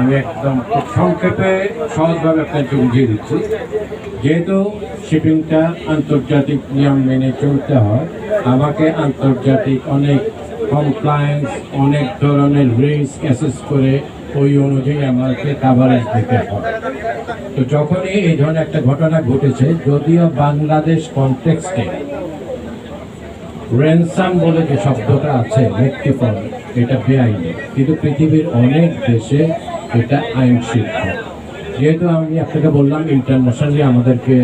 আমি একদম খুব সংক্ষেপে, সহজভাবে আপনাকে বুঝিয়ে দিচ্ছি। যেহেতু শিপিংটা আন্তর্জাতিক নিয়ম মেনে চলতে হয়, আমাকে আন্তর্জাতিক অনেক কমপ্লায়েন্স অনেক ধরনের রিস্ক অ্যাসেস করে ওই অনুযায়ী আমাকে কাভারেজ দিতে হয়। তো যখনই এই ধরনের একটা ঘটনা ঘটেছে, যদিও বাংলাদেশ কনটেক্সটে রেনসাম বলে যে শব্দটা আছে ব্যক্তিপদ এটা বেআইনি। কিন্তু পৃথিবীর অনেক দেশে এটা আইন সিদ্ধ যেহেতু আমি আপনাকে বললাম ইন্টারন্যাশনালি আমাদেরকে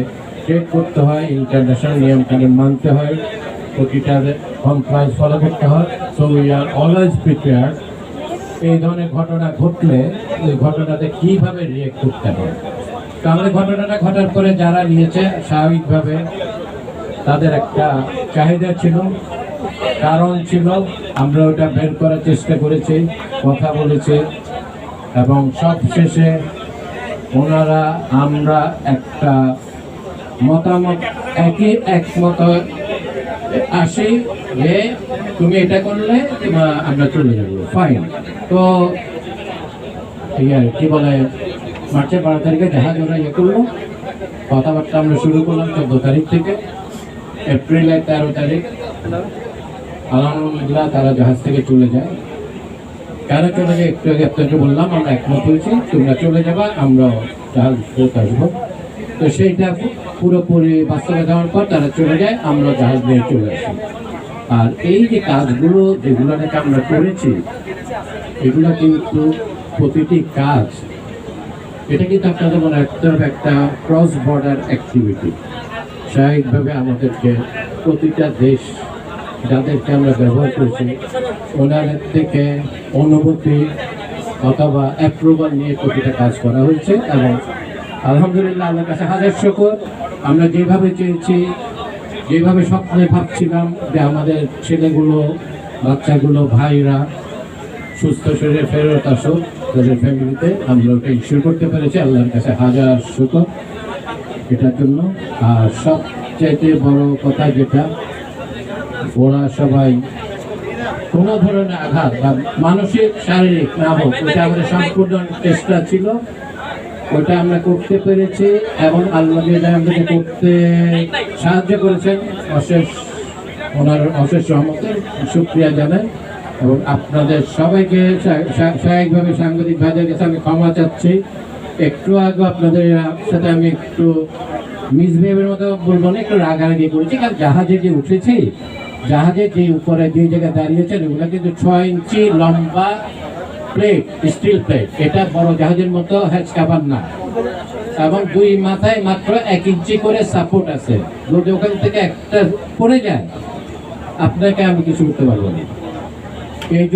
ট্রেড করতে হয় ইন্টারন্যাশনাল নিয়ম কানুন মানতে হয়, প্রতিটা কমপ্লায়েন্স ফলো করতে হয়। So we are always prepare এই ধরনের ঘটনা ঘটলে ওই ঘটনাতে কীভাবে রিয়েক্ট করতে হবে তাহলে ঘটনাটা ঘটার পরে যারা নিয়েছে, স্বাভাবিকভাবে তাদের একটা চাহিদা ছিল, কারণ ছিল, আমরা ওটা বের করার চেষ্টা করেছি, কথা বলেছি, এবং সব শেষে ওনারা আমরা একটা মতামত, একই একমত আসি যে তুমি এটা করলে আমরা চলে যাব। ফাইন তো ঠিক আছে, কি বলে, মার্চের বারো তারিখে জাহাজ ওরা ইয়ে করল। কথাবার্তা আমরা শুরু করলাম চোদ্দ তারিখ থেকে। এপ্রিলের তেরো তারিখ। আলহামদুলিল্লাহ তারা জাহাজ থেকে চলে যায়। কেন চলে যায় একটু আগে আপনাকে বললাম, আমরা একমত হয়েছি, তোমরা চলে যাবা আমরা জাহাজ ফেরত আসব। তো সেইটা পুরোপুরি বাস্তবে যাওয়ার পর তারা চলে যায় আমরা জাহাজ নিয়ে চলে আসি। আর এই যে কাজগুলো যেগুলো নাকি আমরা করেছি, এগুলো কিন্তু প্রতিটি কাজ, এটা কিন্তু আপনাদের মনে রাখতে হবে, একটা ক্রস বর্ডার অ্যাক্টিভিটি স্বাভাবিকভাবে আমাদেরকে প্রতিটা দেশ যাদেরকে আমরা ব্যবহার করছি ওনাদের থেকে অনুভূতি অথবা অ্যাপ্রুভাল নিয়ে প্রতিটা কাজ করা হয়েছে এবং আলহামদুলিল্লাহ আল্লাহর কাছে হাজার শকর। আমরা যেভাবে চেয়েছি, যেভাবে স্বপ্নে ভাবছিলাম যে আমাদের ছেলেগুলো, বাচ্চাগুলো, ভাইরা সুস্থ শরীরে ফেরত আসুক, তাদের ফ্যামিলিতে আমরা ওটা ইস্যু করতে পেরেছি। আল্লাহর কাছে হাজার শুকর। এটার জন্য আর সবচাইতে বড় কথা যেটা ওরা সবাই কোনো ধরনের আঘাত বা মানসিক শারীরিক না হোক ওটা আমাদের সম্পূর্ণ চেষ্টা ছিল ওটা আমরা করতে পেরেছি এবং আল্লাহ আমাদেরকে করতে সাহায্য করেছেন অশেষ ওনার অশেষ রহমতের সুক্রিয়া জানাই এবং আপনাদের সবাইকে স্বাভাবিকভাবে সাংবাদিক ভাইদের কাছে আমি ক্ষমা চাচ্ছি একটু আগে আপনাদের সাথে আমি একটু মিসবিহেভের মতো বলব না, একটু রাগারাগি করেছি, কারণ জাহাজে যে উঠেছি, জাহাজে যে উপরে যে জায়গায় দাঁড়িয়েছেন ওগুলো কিন্তু ছয় ইঞ্চি লম্বা প্লেট স্টিল প্লেট এটা বড় জাহাজের মতো হ্যাচ কাভার না। এবং দুই মাথায় মাত্র এক ইঞ্চি করে সাপোর্ট আছে। যদি ওখান থেকে একটা পড়ে যায়, আপনাকে আমি কিছু করতে পারব না। এই